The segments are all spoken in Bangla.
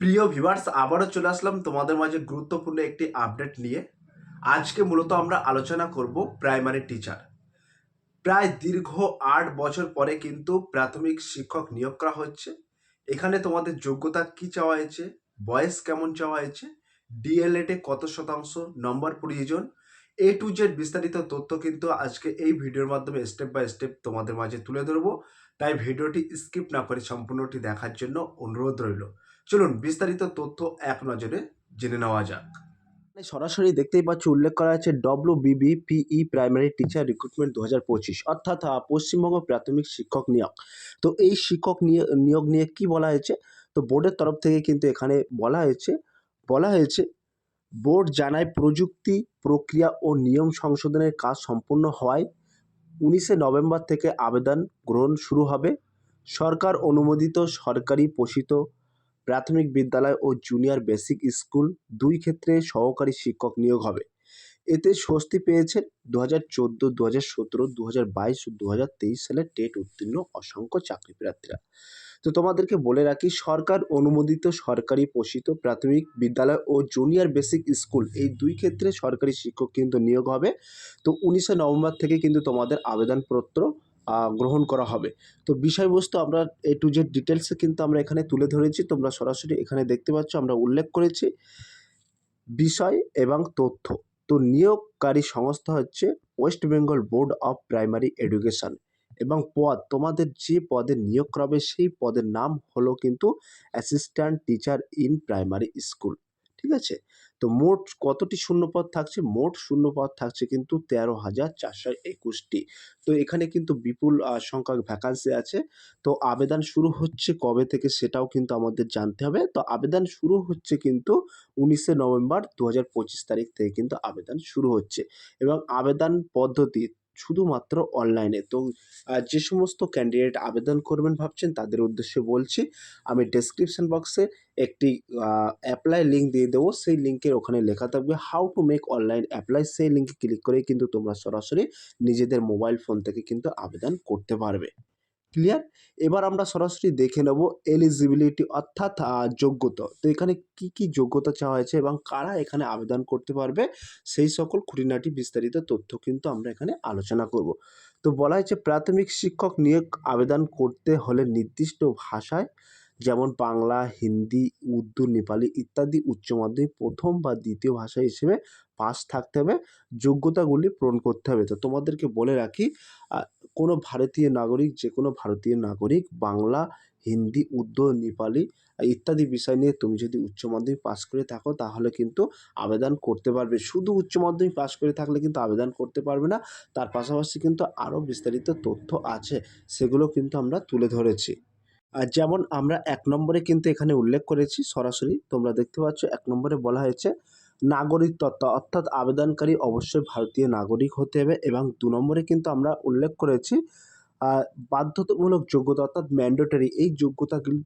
প্রিয় ভিভার্স আবারও চলে আসলাম তোমাদের মাঝে গুরুত্বপূর্ণ একটি আপডেট নিয়ে। আজকে মূলত আমরা আলোচনা করব প্রাইমারি টিচার। প্রায় দীর্ঘ আট বছর পরে কিন্তু প্রাথমিক শিক্ষক নিয়োগ করা হচ্ছে। এখানে তোমাদের যোগ্যতা কি চাওয়া হয়েছে, বয়স কেমন চাওয়া হয়েছে ডিএলএডে কত শতাংশ, নম্বর প্রয়োজন, এ টু জেড বিস্তারিত তথ্য কিন্তু আজকে এই ভিডিওর মাধ্যমে স্টেপ বাই স্টেপ তোমাদের মাঝে তুলে ধরবো। তাই ভিডিওটি স্কিপ না করে সম্পূর্ণটি দেখার জন্য অনুরোধ রইল। চলুন বিস্তারিত তথ্য এক নজরে জেনে নেওয়া যাক। সরাসরি দেখতেই পাচ্ছ, উল্লেখ করা আছে ডব্লিউ বিবি পিই প্রাইমারি টিচার রিক্রুটমেন্ট দু হাজার পঁচিশ, অর্থাৎ পশ্চিমবঙ্গ প্রাথমিক শিক্ষক নিয়োগ। তো এই শিক্ষক নিয়ে- নিয়োগ নিয়ে কি বলা হয়েছে? তো বোর্ডের তরফ থেকে কিন্তু এখানে বলা হয়েছে বলা হয়েছে, বোর্ড জানায় প্রযুক্তি, প্রক্রিয়া ও নিয়ম সংশোধনের কাজ সম্পূর্ণ হওয়ায় উনিশে নভেম্বর থেকে আবেদন গ্রহণ শুরু হবে। সরকার অনুমোদিত সরকারি পোষিত প্রাথমিক বিদ্যালয় ও জুনিয়র বেসিক স্কুল দুই ক্ষেত্রে সহকারী শিক্ষক নিয়োগ হবে। এতে স্বস্তি পেয়েছেন দু হাজার চোদ্দ, দু হাজার সতেরো, দু হাজার বাইশ ও দু হাজার তেইশ সালে টেট উত্তীর্ণ অসংখ্য চাকরি প্রার্থীরা। তো তোমাদেরকে বলে রাখি, সরকার অনুমোদিত সরকারি পোষিত প্রাথমিক বিদ্যালয় ও জুনিয়র বেসিক স্কুল এই দুই ক্ষেত্রে সরকারি শিক্ষক কিন্তু নিয়োগ হবে। তো উনিশে নভেম্বর থেকে কিন্তু তোমাদের আবেদনপত্র গ্রহণ করা হবে। তো বিষয়বস্তু আমরা এ টু জেড ডিটেলসে কিন্তু আমরা এখানে তুলে ধরেছি। তোমরা সরাসরি এখানে দেখতে পাচ্ছ, আমরা উল্লেখ করেছি বিষয় এবং তথ্য। তো নিয়োগকারী সংস্থা হচ্ছে West Bengal board of primary education এবং পদ, তোমাদের যে পদে নিয়োগ করা হবে সেই পদের নাম হলো কিন্তু assistant teacher in primary school ঠিক আছে? তো মোট কতটি শূন্যপদ থাকছে? মোট শূন্যপদ থাকছে কিন্তু তেরো হাজার চারশো একুশটি। তো এখানে কিন্তু বিপুল সংখ্যক ভ্যাকান্সি আছে। তো আবেদন শুরু হচ্ছে কবে থেকে সেটাও কিন্তু আমাদের জানতে হবে। তো আবেদন শুরু হচ্ছে কিন্তু উনিশে নভেম্বর দু হাজার পঁচিশ তারিখ থেকে কিন্তু আবেদন শুরু হচ্ছে। এবং আবেদন পদ্ধতি শুধুমাত্র অনলাইনে তো যে সমস্ত ক্যান্ডিডেট আবেদন করবেন ভাবছেন, তাদের উদ্দেশ্যে বলছি, আমি ডেসক্রিপশন বক্সে একটি অ্যাপ্লাই লিঙ্ক দিয়ে দেবো। সেই লিঙ্কের ওখানে লেখা থাকবে how to make online apply সেই লিঙ্কে ক্লিক করেই কিন্তু তোমরা সরাসরি নিজেদের মোবাইল ফোন থেকে কিন্তু আবেদন করতে পারবে। ক্লিয়ার এবার আমরা সরাসরি দেখে নেব এলিজিবিলিটি অর্থাৎ যোগ্যতা। তো এখানে কি কি যোগ্যতা চাওয়া হয়েছে এবং কারা এখানে আবেদন করতে পারবে, সেই সকল খুঁটিনাটি বিস্তারিত তথ্য কিন্তু আমরা এখানে আলোচনা করব। তো বলা হয়েছে প্রাথমিক শিক্ষক নিয়োগ আবেদন করতে হলে নির্দিষ্ট ভাষায় যেমন বাংলা, হিন্দি, উর্দু, নেপালি ইত্যাদি উচ্চ মাধ্যমিক প্রথম বা দ্বিতীয় ভাষা হিসেবে পাস থাকতে হবে, যোগ্যতাগুলি পূরণ করতে হবে। তো তোমাদেরকে বলে রাখি কোনো ভারতীয় নাগরিক যে কোনো ভারতীয় নাগরিক, বাংলা, হিন্দি, উর্দু, নেপালি ইত্যাদি বিষয় নিয়ে তুমি যদি উচ্চ মাধ্যমিক পাস করে থাকো, তাহলে কিন্তু আবেদন করতে পারবে। শুধু উচ্চ মাধ্যমিক পাস করে থাকলে কিন্তু আবেদন করতে পারবে না, তার পাশাপাশি কিন্তু আরও বিস্তারিত তথ্য আছে, সেগুলো কিন্তু আমরা তুলে ধরেছি। আর যেমন আমরা এক নম্বরে কিন্তু এখানে উল্লেখ করেছি, সরাসরি তোমরা দেখতে পাচ্ছ এক নম্বরে বলা হয়েছে নাগরিক তত্ত্ব অর্থাৎ আবেদনকারী অবশ্যই ভারতীয় নাগরিক হতে হবে এবং দু নম্বরে কিন্তু আমরা উল্লেখ করেছি বাধ্যতামূলক যোগ্যতা অর্থাৎ ম্যান্ডেটরি এই যোগ্যতাগুলি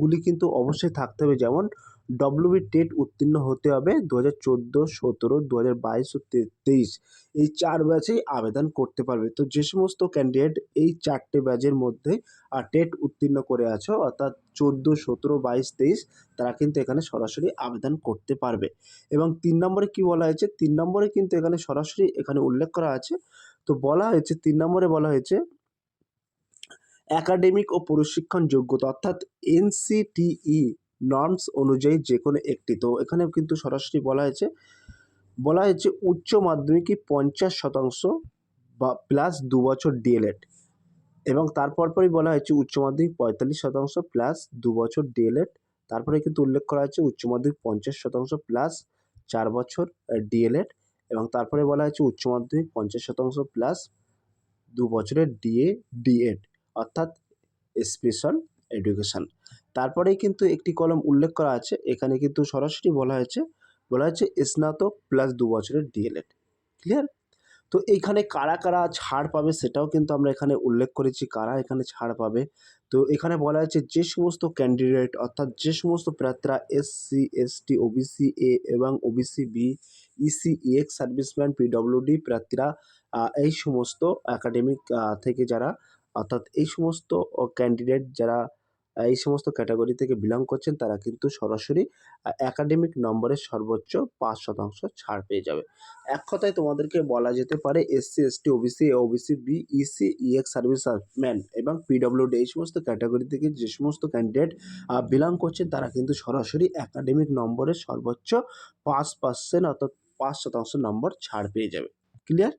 গুলি কিন্তু অবশ্যই থাকতে হবে। যেমন ডব্লিউবি টেট উত্তীর্ণ হতে হবে দু হাজার চোদ্দ, সতেরো দু হাজার বাইশ ও তেইশ। এই চার ব্যাচেই আবেদন করতে পারবে। তো যে সমস্ত ক্যান্ডিডেট এই চারটে ব্যাচের মধ্যে টেট উত্তীর্ণ করে আছো, অর্থাৎ চোদ্দ, সতেরো, বাইশ, তেইশ, তারা কিন্তু এখানে সরাসরি আবেদন করতে পারবে। এবং তিন নম্বরে কি বলা হয়েছে? তিন নম্বরে কিন্তু এখানে সরাসরি এখানে উল্লেখ করা আছে। তো বলা হয়েছে, তিন নম্বরে বলা হয়েছে একাডেমিক ও প্রশিক্ষণ যোগ্যতা অর্থাৎ এনসিটিই নর্মস অনুযায়ী যে কোনো একটি। তো এখানে কিন্তু সরাসরি বলা হয়েছে বলা হয়েছে উচ্চ মাধ্যমিকে পঞ্চাশ শতাংশ বা প্লাস দু বছর ডিএলএড এবং তারপর পরই বলা হয়েছে উচ্চ মাধ্যমিক পঁয়তাল্লিশ শতাংশ প্লাস দু বছর ডিএলএড তারপরে কিন্তু উল্লেখ করা হয়েছে উচ্চ মাধ্যমিক পঞ্চাশ শতাংশ প্লাস চার বছর ডিএলএড এবং তারপরে বলা হয়েছে উচ্চ মাধ্যমিক পঞ্চাশ শতাংশ প্লাস দু বছরের ডিএ ডিএড অর্থাৎ স্পেশাল এডুকেশন তারপরেই কিন্তু একটি কলম উল্লেখ করা আছে। এখানে কিন্তু সরাসরি বলা হয়েছে বলা হয়েছে স্নাতক প্লাস দু বছরের ডিএলএড ক্লিয়ার তো এইখানে কারা কারা ছাড় পাবে সেটাও কিন্তু আমরা এখানে উল্লেখ করেছি, কারা এখানে ছাড় পাবে। তো এখানে বলা হয়েছে যে সমস্ত ক্যান্ডিডেট অর্থাৎ যে সমস্ত প্রার্থীরা এসসি এসটি ওবিসি এ এবং OBC B EC ex serviceman PWD প্রার্থীরা এই সমস্ত একাডেমিক থেকে যারা অর্থাৎ এই সমস্ত ক্যান্ডিডেট যারা এই সমস্ত ক্যাটাগরি থেকে বিলং করছেন, তারা কিন্তু সরাসরি একাডেমিক নম্বরের সর্বোচ্চ পাঁচ শতাংশ ছাড় পেয়ে যাবে। এক কথায় তোমাদেরকে বলা যেতে পারে SC ST OBC OBC B EC ex serviceman এবং পিডব্লিউডি এই সমস্ত ক্যাটাগরি থেকে যে সমস্ত ক্যান্ডিডেট বিলং করছেন, তারা কিন্তু সরাসরি একাডেমিক নম্বরের সর্বোচ্চ পাঁচ পার্সেন্ট অর্থাৎ পাঁচ শতাংশ নম্বর ছাড় পেয়ে যাবে। ক্লিয়ার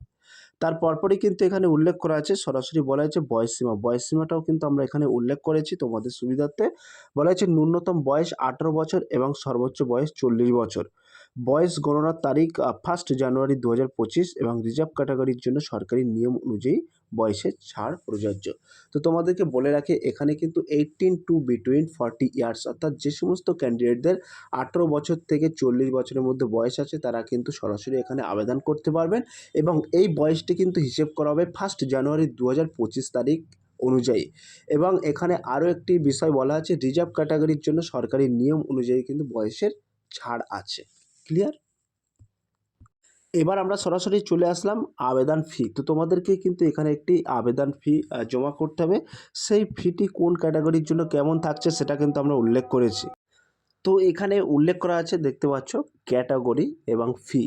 তার পরপরই কিন্তু এখানে উল্লেখ করা আছে, সরাসরি বলা হয়েছে বয়সসীমা বয়সসীমাটাও কিন্তু আমরা এখানে উল্লেখ করেছি তোমাদের সুবিধার্থে। বলা হয়েছে ন্যূনতম বয়স আঠেরো বছর এবং সর্বোচ্চ বয়স চল্লিশ বছর। বয়স গণনার তারিখ ফার্স্ট জানুয়ারি দু হাজার পঁচিশ এবং রিজার্ভ ক্যাটাগরির জন্য সরকারি নিয়ম অনুযায়ী বয়সের ছাড় প্রযোজ্য। তো তোমাদেরকে বলে রাখি, এখানে কিন্তু eighteen to between forty years অর্থাৎ যে সমস্ত ক্যান্ডিডেটদের আঠেরো বছর থেকে চল্লিশ বছরের মধ্যে বয়স আছে, তারা কিন্তু সরাসরি এখানে আবেদন করতে পারবেন এবং এই বয়সটি কিন্তু হিসেব করা হবে ফার্স্ট জানুয়ারি দু হাজার পঁচিশ তারিখ অনুযায়ী। এবং এখানে আরও একটি বিষয় বলা আছে রিজার্ভ ক্যাটাগরির জন্য সরকারি নিয়ম অনুযায়ী কিন্তু বয়সের ছাড় আছে। ক্লিয়ার এবার আমরা সরাসরি চলে আসলাম আবেদন ফি তো তোমাদেরকে কিন্তু এখানে একটি আবেদন ফি জমা করতে হবে। সেই ফিটি কোন ক্যাটাগরির জন্য কেমন থাকছে সেটা কিন্তু আমরা উল্লেখ করেছি। তো এখানে উল্লেখ করা আছে, দেখতে পাচ্ছ ক্যাটাগরি এবং ফি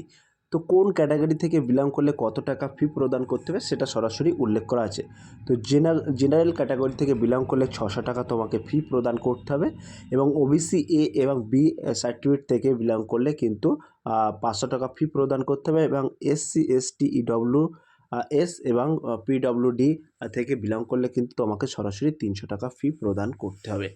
তো কোন ক্যাটাগরি থেকে বিলং করলে কত টাকা ফি প্রদান করতে হবে সেটা সরাসরি উল্লেখ করা আছে। তো জেনারেল জেনারেল ক্যাটাগরি থেকে বিলং করলে ছশো টাকা তোমাকে ফি প্রদান করতে হবে এবং ওবিসি এ এবং বি সার্টিফিকেট থেকে বিলং করলে কিন্তু পাঁচশো টাকা ফি প্রদান করতে হবে এবং এসসি এসটি ইডব্লিউ এস এবং পিডব্লিউডি থেকে বিলং করলে কিন্তু তোমাকে সরাসরি তিনশো টাকা ফি প্রদান করতে হবে।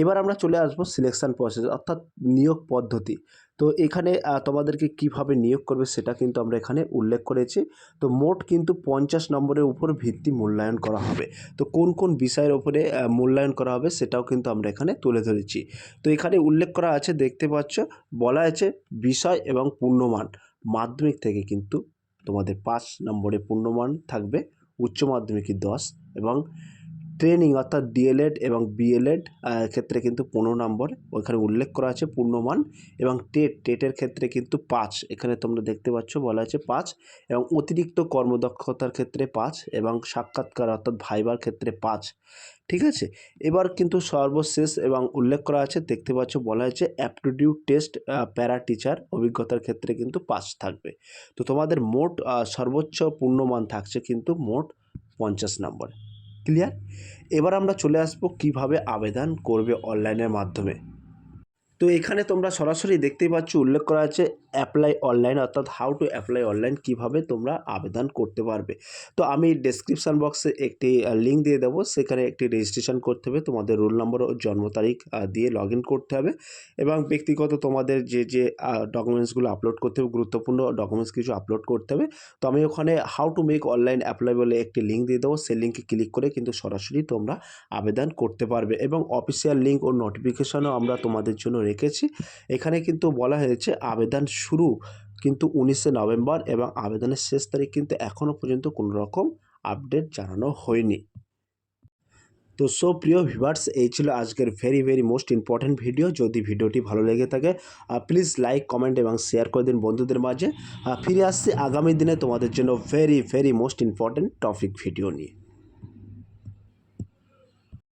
এবার আমরা চলে আসব সিলেকশন প্রসেস অর্থাৎ নিয়োগ পদ্ধতি। তো এখানে তোমাদেরকে কীভাবে নিয়োগ করবে সেটা কিন্তু আমরা এখানে উল্লেখ করেছি। তো মোট কিন্তু পঞ্চাশ নম্বরের উপর ভিত্তি মূল্যায়ন করা হবে। তো কোন কোন বিষয়ের উপরে মূল্যায়ন করা হবে সেটাও কিন্তু আমরা এখানে তুলে ধরেছি। তো এখানে উল্লেখ করা আছে, দেখতে পাচ্ছ, বলা আছে বিষয় এবং পূর্ণমান। মাধ্যমিক থেকে কিন্তু তোমাদের পাঁচ নম্বরে পূর্ণমান থাকবে, উচ্চ মাধ্যমিকে দশ এবং ট্রেনিং অর্থাৎ ডিএলএড এবং বিএলএড ক্ষেত্রে কিন্তু পনেরো নম্বর। ওইখানে উল্লেখ করা আছে পূর্ণমান এবং টেট। টেটের ক্ষেত্রে কিন্তু পাঁচ। এখানে তোমরা দেখতে পাচ্ছ বলা আছে পাঁচ এবং অতিরিক্ত কর্মদক্ষতার ক্ষেত্রে পাঁচ এবং সাক্ষাৎকার অর্থাৎ ভাইবার ক্ষেত্রে পাঁচ। ঠিক আছে? এবার কিন্তু সর্বশেষ এবং উল্লেখ করা আছে, দেখতে পাচ্ছ বলা হয়েছে অ্যাপটিটিউড টেস্ট প্যারা টিচার অভিজ্ঞতার ক্ষেত্রে কিন্তু পাঁচ থাকবে। তো তোমাদের মোট সর্বোচ্চ পূর্ণমান থাকছে কিন্তু মোট পঞ্চাশ নম্বর। ক্লিয়ার এবার আমরা চলে আসব কীভাবে আবেদন করবে অনলাইনের মাধ্যমে। তো এখানে তোমরা সরাসরি দেখতেই পাচ্ছ, উল্লেখ করা আছে অ্যাপ্লাই অনলাইন অর্থাৎ হাউ টু অ্যাপ্লাই অনলাইন কীভাবে তোমরা আবেদন করতে পারবে। তো আমি ডেসক্রিপশান বক্সে একটি লিঙ্ক দিয়ে দেবো। সেখানে একটি রেজিস্ট্রেশন করতে হবে। তোমাদের রোল নম্বর ও জন্ম তারিখ দিয়ে লগ করতে হবে। এবং ব্যক্তিগত তোমাদের যে যে ডকুমেন্টসগুলো আপলোড করতে হবে, গুরুত্বপূর্ণ ডকুমেন্টস কিছু আপলোড করতে হবে। তো আমি ওখানে how to make online apply বলে একটি লিঙ্ক দিয়ে দেবো। সেই লিঙ্কে ক্লিক করে কিন্তু সরাসরি তোমরা আবেদন করতে পারবে। এবং অফিসিয়াল লিঙ্ক ও নোটিফিকেশনও আমরা তোমাদের জন্য রেখেছি। এখানে কিন্তু বলা হয়েছে আবেদন শুরু কিন্তু উনিশে নভেম্বর এবং আবেদনের শেষ তারিখ কিন্তু এখনও পর্যন্ত কোনো রকম আপডেট জানানো হয়নি। তো সো প্রিয় ভিভার্স এই ছিল আজকের very very most important video যদি ভিডিওটি ভালো লেগে থাকে প্লিজ লাইক কমেন্ট এবং শেয়ার করে দিন বন্ধুদের মাঝে। ফিরে আসছি আগামী দিনে তোমাদের জন্য very very most important topic video নিয়ে।